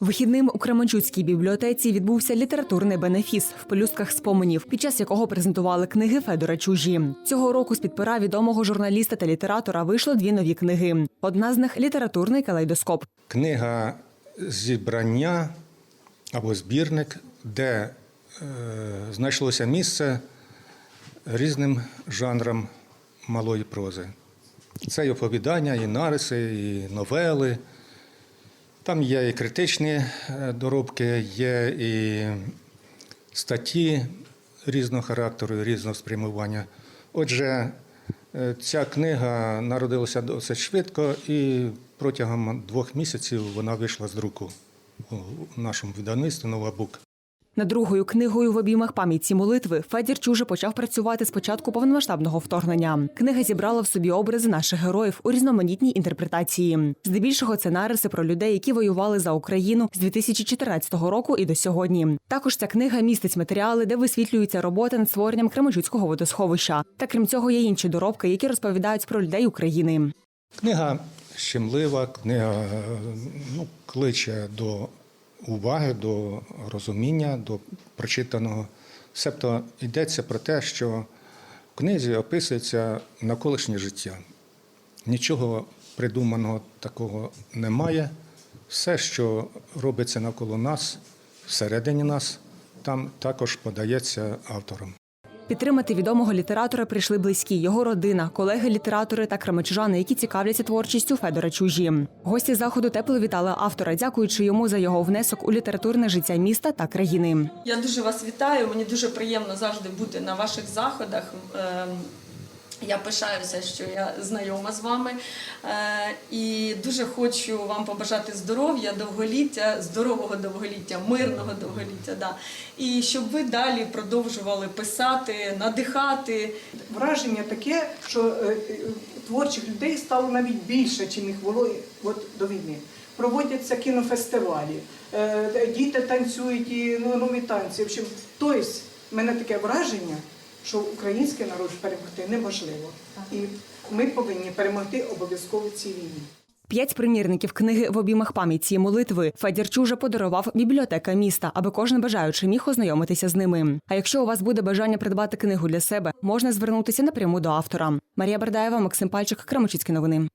Вихідним у Кременчуцькій бібліотеці відбувся літературний бенефіс в пелюстках споменів, під час якого презентували книги Федора Чужі. Цього року з-під пера відомого журналіста та літератора вийшло дві нові книги. Одна з них літературний калейдоскоп. Книга зібрання або збірник, де е, знайшлося місце різним жанрам малої прози. Це і оповідання, і нариси, і новели. Там є і критичні е, доробки, є і статті різного характеру, різного спрямування. Отже, е, ця книга народилася досить швидко, і протягом двох місяців вона вийшла з друку у нашому видавництві Нова Бук. Над другою книгою в обіймах пам'яті молитви Федір Чуже почав працювати з початку повномасштабного вторгнення. Книга зібрала в собі образи наших героїв у різноманітній інтерпретації. Здебільшого це нариси про людей, які воювали за Україну з 2014 року і до сьогодні. Також ця книга містить матеріали, де висвітлюється робота над створенням Кременчуцького водосховища. Та крім цього, є інші доробки, які розповідають про людей України. Книга щемлива, книга ну, кличе до уваги, до розуміння, до прочитаного. Себто йдеться про те, що в книзі описується навколишнє життя. Нічого придуманого такого немає. Все, що робиться навколо нас, всередині нас, там також подається автором. Підтримати відомого літератора прийшли близькі, його родина, колеги-літератори та кремечужани, які цікавляться творчістю Федора Чужі. Гості заходу тепло вітали автора, дякуючи йому за його внесок у літературне життя міста та країни. Я дуже вас вітаю. Мені дуже приємно завжди бути на ваших заходах. Я пишаюся, що я знайома з вами. Е, І дуже хочу вам побажати здоров'я, довголіття, здорового довголіття, мирного довголіття. Да. І щоб ви далі продовжували писати, надихати. Враження таке, що е, е, творчих людей стало навіть більше, чим їх було от, до війни. Проводяться кінофестивалі, діти танцюють і ну, нові танці. В общем, тобто, в мене таке враження, що український народ перемогти неможливо. І ми повинні перемогти обов'язково в цій війні. П'ять примірників книги в обіймах пам'яті молитви Федір Чужа подарував бібліотека міста, аби кожен бажаючий міг ознайомитися з ними. А якщо у вас буде бажання придбати книгу для себе, можна звернутися напряму до автора. Марія Бердаєва, Максим Пальчик, Крамочицькі новини.